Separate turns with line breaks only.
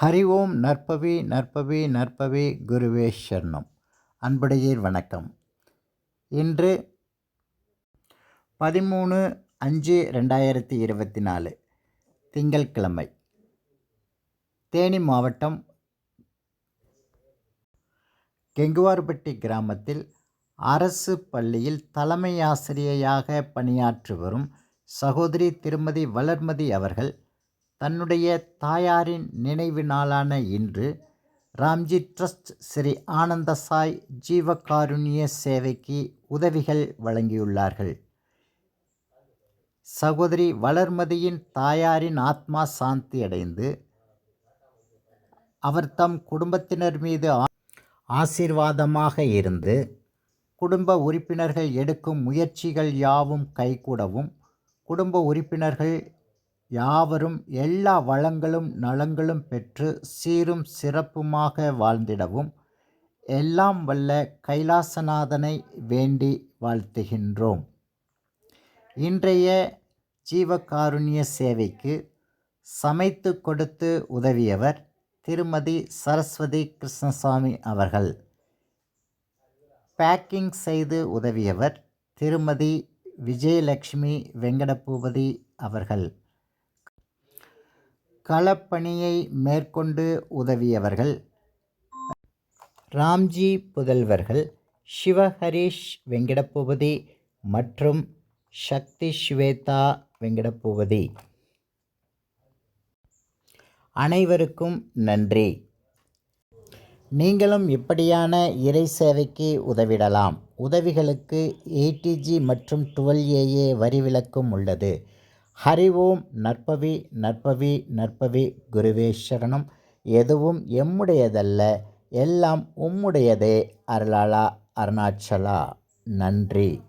ஹரி ஓம் நற்பவி நற்பவி நற்பவி குருவே சரணம். அன்புடையீர் வணக்கம். இன்று பதிமூணு அஞ்சு ரெண்டாயிரத்தி இருபத்தி நாலு திங்கட்கிழமை. தேனி மாவட்டம் கெங்குவார்பட்டி கிராமத்தில் அரசு பள்ளியில் தலைமை ஆசிரியையாக பணியாற்றி வரும் சகோதரி திருமதி வளர்மதி அவர்கள் தன்னுடைய தாயாரின் நினைவு நாளான இன்று ராம்ஜி ட்ரஸ்ட் ஸ்ரீ ஆனந்தசாய் ஜீவகாருண்ய சேவைக்கு உதவிகள் வழங்கியுள்ளார்கள். சகோதரி வளர்மதியின் தாயாரின் ஆத்மா சாந்தி அடைந்து அவர் தம் குடும்பத்தினர் மீது ஆசீர்வாதமாக இருந்து குடும்ப உறுப்பினர்கள் எடுக்கும் முயற்சிகள் யாவும் கைகூடவும் குடும்ப உறுப்பினர்கள் யாவரும் எல்லா வளங்களும் நலங்களும் பெற்று சீரும் சிறப்புமாக வாழ்ந்திடவும் எல்லாம் வல்ல கைலாசநாதனை வேண்டி வாழ்த்துகின்றோம். இன்றைய ஜீவகாருண்ய சேவைக்கு சமைத்து கொடுத்து உதவியவர் திருமதி சரஸ்வதி கிருஷ்ணசாமி அவர்கள். பேக்கிங் செய்து உதவியவர் திருமதி விஜயலட்சுமி வெங்கடபூபதி அவர்கள். களப்பணியை மேற்கொண்டு உதவியவர்கள் ராம்ஜி புதல்வர்கள் சிவஹரீஷ் வெங்கடபூபதி மற்றும் சக்தி ஸ்வேதா வெங்கடபூபதி. அனைவருக்கும் நன்றி. நீங்களும் இப்படியான இறை சேவைக்கு உதவிடலாம். உதவிகளுக்கு ஏடிஜி மற்றும் டுவெல் ஏஏ வரி விலக்கும் உள்ளது. ஹரி ஓம் நற்பவி நற்பவி நற்பவி குருவே சரணம். எதுவும் எம்முடையதல்ல எல்லாம் உம்முடையதே அருளாளா அருணாச்சலா. நன்றி.